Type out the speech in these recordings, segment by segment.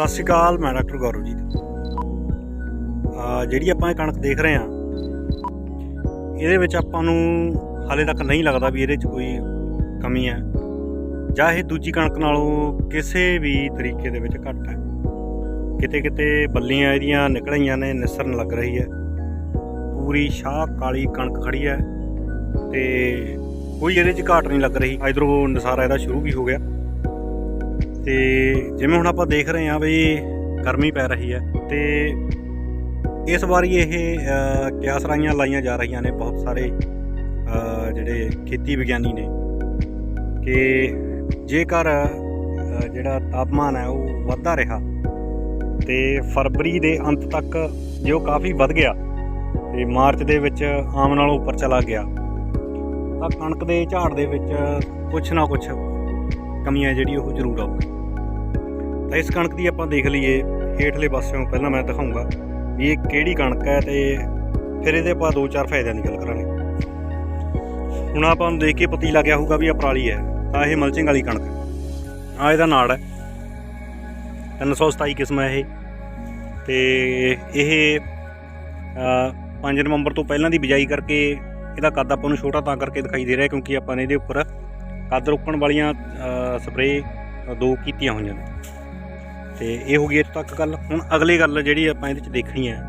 ਸਤਿ ਸ਼੍ਰੀ ਅਕਾਲ, ਮੈਂ ਡਾਕਟਰ ਗੌਰਵ ਜੀ ਆ, ਜਿਹੜੀ ਆਪਾਂ ਇਹ ਕਣਕ ਦੇਖ ਰਹੇ ਹਾਂ, ਇਹਦੇ ਵਿੱਚ ਆਪਾਂ ਨੂੰ ਹਾਲੇ ਤੱਕ ਨਹੀਂ ਲੱਗਦਾ ਵੀ ਇਹਦੇ 'ਚ ਕੋਈ ਕਮੀ ਹੈ, ਜਾਂ ਇਹ ਦੂਜੀ ਕਣਕ ਨਾਲੋਂ ਕਿਸੇ ਵੀ ਤਰੀਕੇ ਦੇ ਵਿੱਚ ਘੱਟ ਹੈ। ਕਿਤੇ ਕਿਤੇ ਬੱਲੀਆਂ ਇਹਦੀਆਂ ਨਿਕਲ ਆਈਆਂ ਨੇ, ਨਿਸਰਨ ਲੱਗ ਰਹੀ ਹੈ। ਪੂਰੀ ਸ਼ਾਹ ਕਾਲੀ ਕਣਕ ਖੜੀ ਹੈ, ਤੇ ਕੋਈ ਇਹਦੇ 'ਚ ਘਾਟ ਨਹੀਂ ਲੱਗ ਰਹੀ। ਇਧਰੋਂ ਨਸਾਰਾ ਇਹਦਾ ਸ਼ੁਰੂ ਵੀ ਹੋ ਗਿਆ। ਤੇ ਜਿਵੇਂ ਹੁਣ ਆਪਾਂ ਦੇਖ ਰਹੇ ਹਾਂ ਵੀ ਗਰਮੀ ਪੈ ਰਹੀ ਹੈ ਤੇ ਇਸ ਵਾਰੀ ਇਹ ਅ, ਲਾਈਆਂ ਜਾ ਰਹੀਆਂ ਨੇ ਬਹੁਤ ਸਾਰੇ ਜਿਹੜੇ ਖੇਤੀ ਵਿਗਿਆਨੀ ਨੇ ਕਿ ਜੇਕਰ ਜਿਹੜਾ ਤਾਪਮਾਨ ਹੈ ਉਹ ਵੱਧਦਾ ਰਿਹਾ ਤੇ ਫਰਵਰੀ ਦੇ ਅੰਤ ਤੱਕ ਜੇ ਉਹ ਕਾਫੀ ਵੱਧ ਗਿਆ ਤੇ ਮਾਰਚ ਦੇ ਵਿੱਚ ਆਮ ਨਾਲੋਂ ਉੱਪਰ ਚਲਾ ਗਿਆ ਤਾਂ ਕਣਕ ਦੇ ਝਾੜ ਦੇ ਵਿੱਚ ਕੁਝ ਨਾ ਕੁਝ ਕਮੀਆਂ ਜਿਹੜੀ ਉਹ ਜ਼ਰੂਰ ਆਊਗੀ। ਤਾਂ ਇਸ ਕਣਕ ਦੀ ਆਪਾਂ ਦੇਖ ਲਈਏ, ਹੇਠਲੇ ਪਾਸਿਓਂ ਪਹਿਲਾਂ ਮੈਂ ਦਿਖਾਉਂਗਾ ਵੀ ਇਹ ਕਿਹੜੀ ਕਣਕ ਹੈ ਤੇ ਫਿਰ ਇਹਦੇ ਆਪਾਂ ਦੋ ਚਾਰ ਫਾਇਦਿਆਂ ਦੀ ਗੱਲ ਕਰਾਂਗੇ। ਹੁਣ ਆਪਾਂ ਨੂੰ ਦੇਖ ਕੇ ਪਤੀ ਲੱਗਿਆ ਹੋਊਗਾ ਵੀ ਇਹ ਪਰਾਲੀ ਹੈ, ਤਾਂ ਇਹ ਮਲਚਿੰਗ ਵਾਲੀ ਕਣਕ ਹੈ। ਆ ਇਹਦਾ ਨਾੜ ਹੈ। 327 ਕਿਸਮ ਹੈ ਇਹ। ਤੇ ਇਹ 5 ਨਵੰਬਰ ਤੋਂ ਪਹਿਲਾਂ ਦੀ ਬਿਜਾਈ ਕਰਕੇ ਇਹਦਾ ਕੱਦ ਆਪਾਂ ਨੂੰ ਛੋਟਾ ਤਾਂ ਕਰਕੇ ਦਿਖਾਈ ਦੇ ਰਿਹਾ ਕਿਉਂਕਿ ਆਪਾਂ ਨੇ ਇਹਦੇ ਉੱਪਰ ਕੱਦ ਰੋਕਣ ਵਾਲੀਆਂ ਸਪਰੇਅ ਦੋ ਕੀਤੀਆਂ ਹੋਈਆਂ ਨੇ। ਤੇ ਇਹ ਹੋ ਗਈ ਇੱਥੇ ਤੱਕ ਗੱਲ। ਹੁਣ ਅਗਲੀ ਗੱਲ ਜਿਹੜੀ ਆਪਾਂ ਇਹਦੇ 'ਚ ਦੇਖਣੀ ਹੈ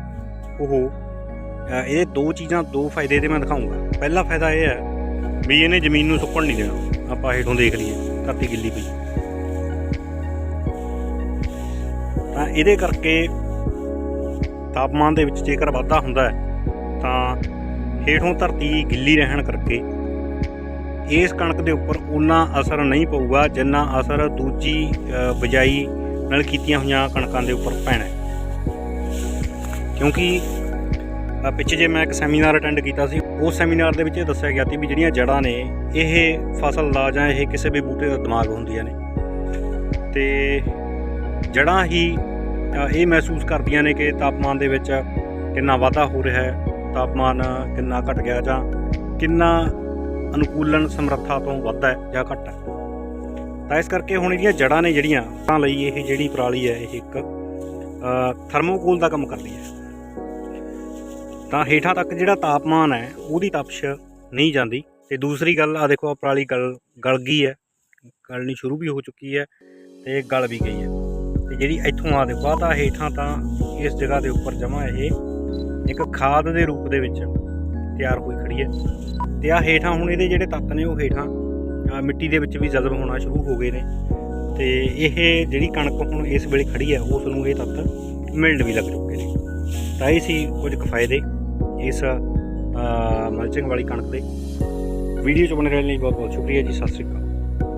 ਉਹ ਅ, ਇਹਦੇ ਦੋ ਚੀਜ਼ਾਂ ਦੋ ਫਾਇਦੇ 'ਤੇ ਮੈਂ ਦਿਖਾਉਂਗਾ। ਪਹਿਲਾ ਫਾਇਦਾ ਇਹ ਹੈ ਵੀ ਇਹਨੇ ਜ਼ਮੀਨ ਨੂੰ ਸੁੱਕਣ ਨਹੀਂ ਦੇਣਾ। ਆਪਾਂ ਹੇਠੋਂ ਦੇਖ ਲਈਏ ਧਰਤੀ ਗਿੱਲੀ ਪਈ। ਤਾਂ ਇਹਦੇ ਕਰਕੇ ਤਾਪਮਾਨ ਦੇ ਵਿੱਚ ਜੇਕਰ ਵਾਧਾ ਹੁੰਦਾ ਹੈ ਤਾਂ ਹੇਠੋਂ ਧਰਤੀ ਗਿੱਲੀ ਰਹਿਣ ਕਰਕੇ ਇਸ ਕਣਕ ਦੇ ਉੱਪਰ ਉਨਾ ਅਸਰ ਨਹੀਂ ਪਊਗਾ ਜਿੰਨਾ ਅਸਰ ਦੂਜੀ ਅ, ਬਿਜਾਈ ਨਾਲ ਕੀਤੀਆਂ ਹੋਈਆਂ ਕਣਕਾਂ ਦੇ ਉੱਪਰ ਪੈਣਾ ਕਿਉਂਕਿ ਪਿੱਛੇ ਜੇ ਮੈਂ ਇੱਕ ਸੈਮੀਨਾਰ ਅਟੈਂਡ ਕੀਤਾ ਸੀ ਉਸ ਸੈਮੀਨਾਰ ਦੇ ਵਿੱਚ ਇਹ ਦੱਸਿਆ ਗਿਆ ਸੀ ਵੀ ਜਿਹੜੀਆਂ ਜੜਾਂ ਨੇ ਇਹ ਫਸਲ ਦਾ ਜਾਂ ਇਹ ਕਿਸੇ ਵੀ ਬੂਟੇ ਦਾ ਦਿਮਾਗ ਹੁੰਦੀਆਂ ਨੇ। ਤੇ ਜੜਾਂ ਹੀ ਇਹ ਮਹਿਸੂਸ ਕਰਦੀਆਂ ਨੇ ਕਿ ਤਾਪਮਾਨ ਦੇ ਵਿੱਚ ਕਿੰਨਾ ਵਾਧਾ ਹੋ ਰਿਹਾ ਹੈ ਤਾਪਮਾਨ ਕਿੰਨਾ ਘਟ ਗਿਆ ਜਾਂ ਕਿੰਨਾ ਅਨੁਕੂਲਨ ਸਮਰੱਥਾ ਤੋਂ ਵੱਧ ਹੈ ਜਾਂ ਘੱਟ ਹੈ। ਤਾਂ ਇਸ ਕਰਕੇ ਹੁਣ ਇਹਦੀਆਂ ਜੜਾਂ ਨੇ ਜਿਹੜੀਆਂ, ਤਾਂ ਲਈ ਇਹ ਜਿਹੜੀ ਪਰਾਲੀ ਹੈ ਇਹ ਇੱਕ ਥਰਮੋਕੂਲ ਦਾ ਕੰਮ ਕਰਦੀ ਹੈ। ਤਾਂ ਹੇਠਾਂ ਤੱਕ ਜਿਹੜਾ ਤਾਪਮਾਨ ਹੈ, ਉਹਦੀ ਤਪਸ਼ ਨਹੀਂ ਜਾਂਦੀ। ਤੇ ਦੂਸਰੀ ਗੱਲ ਆ ਦੇਖੋ ਆਹ ਪਰਾਲੀ ਗਲ ਗਲ ਗਈ ਹੈ। ਗਲਣੀ ਸ਼ੁਰੂ ਵੀ ਹੋ ਚੁੱਕੀ ਹੈ ਤੇ ਗਲ ਵੀ ਗਈ ਹੈ। ਤੇ ਜਿਹੜੀ ਇੱਥੋਂ ਆ ਦੇਖੋ ਆ ਤਾਂ ਹੇਠਾਂ ਤਾਂ ਇਸ ਜਗ੍ਹਾ ਦੇ ਉੱਪਰ ਜਮਾ ਇਹ ਇੱਕ ਖਾਦ ਦੇ ਰੂਪ ਦੇ ਵਿੱਚ ਤਿਆਰ ਹੋਈ ਖੜੀ ਹੈ। ਤੇ ਆ ਹੇਠਾਂ ਹੁਣ ਇਹਦੇ ਜਿਹੜੇ ਤੱਤ ਨੇ ਉਹ ਹੇਠਾਂ ਮਿੱਟੀ ਦੇ ਵਿੱਚ ਵੀ ਜਜ਼ਬ ਹੋਣਾ ਸ਼ੁਰੂ ਹੋ ਗਏ ਨੇ। ਤੇ ਇਹ ਜਿਹੜੀ ਕਣਕ ਹੁਣ ਇਸ ਵੇਲੇ ਖੜੀ ਹੈ, ਉਸ ਨੂੰ ਇਹ ਤੱਤ ਮਿਲਣ ਵੀ ਲੱਗ ਚੁੱਕੇ ਨੇ। ਤਾਂ ਇਹ ਸੀ ਕੁਝ ਕੁ ਫਾਇਦੇ ਇਸ ਮਲਚਿੰਗ ਵਾਲੀ ਕਣਕ ਦੇ। ਵੀਡੀਓ ਚ ਬਣੇ ਰਹਿਣ ਲਈ ਬਹੁਤ ਬਹੁਤ ਸ਼ੁਕਰੀਆ ਜੀ, ਸਤਿ ਸ਼੍ਰੀ ਅਕਾਲ।